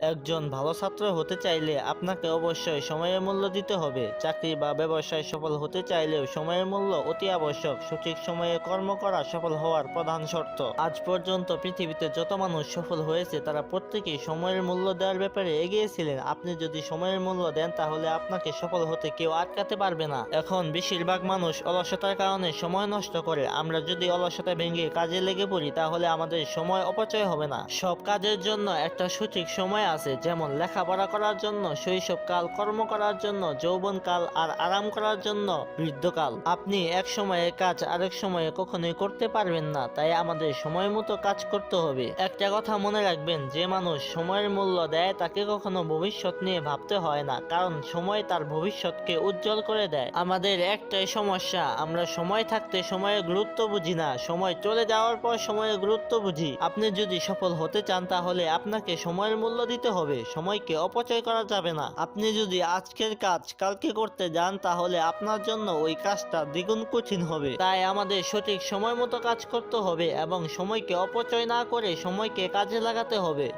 একজন ভালো ছাত্র হতে চাইলে আপনাকে অবশ্যই সময়ের মূল্য দিতে হবে। চাকরি বা ব্যবসায় সফল হতে চাইলেও সময়ের মূল্য অতি আবশ্যক। সঠিক সময়ে কর্ম করা সফল হওয়ার প্রধান শর্ত। আজ পর্যন্ত পৃথিবীতে যত মানুষ সফল হয়েছে, তারা প্রত্যেকেই সময়ের মূল্য দেওয়ার ব্যাপারে এগিয়েছিলেন। আপনি যদি সময়ের মূল্য দেন, তাহলে আপনাকে সফল হতে কেউ আটকাতে পারবে না। এখন বেশিরভাগ মানুষ অলসতার কারণে সময় নষ্ট করে। আমরা যদি অলসতা ভেঙে কাজে লেগে পড়ি, তাহলে আমাদের সময় অপচয় হবে না। সব কাজের জন্য একটা সঠিক সময় আছে, যেমন লেখাপড়া করার জন্য, শৈশবকাল, কর্ম করার জন্য, যৌবনকাল আর আরাম করার জন্য বৃদ্ধকাল। আপনি এক সময়ে কাজ আরেক সময়ে কখনোই করতে পারবেন না, তাই আমাদের সময় মতো কাজ করতে হবে। একটা কথা মনে রাখবেন, যে মানুষ সময়ের মূল্য দেয় তাকে কখনো ভবিষ্যৎ নিয়ে ভাবতে হয় না, কারণ সময় তার ভবিষ্যৎকে উজ্জ্বল করে দেয়। আমাদের একটাই সমস্যা, আমরা সময় থাকতে সময়ের গুরুত্ব বুঝি না, সময় চলে যাওয়ার পর সময়ের গুরুত্ব বুঝি। আপনি যদি সফল হতে চান, তাহলে আপনাকে সময়ের মূল্য দিতে হবে। সময়কে অপচয় করা যাবে না। আপনি যদি আজকের কাজ কালকে করতে যান, তাহলে আপনার জন্য ওই কাজটা দ্বিগুণ কঠিন হবে। তাই আমাদের সঠিক সময় মতো কাজ করতে হবে এবং সময়কে অপচয় না করে সময়কে কাজে লাগাতে হবে।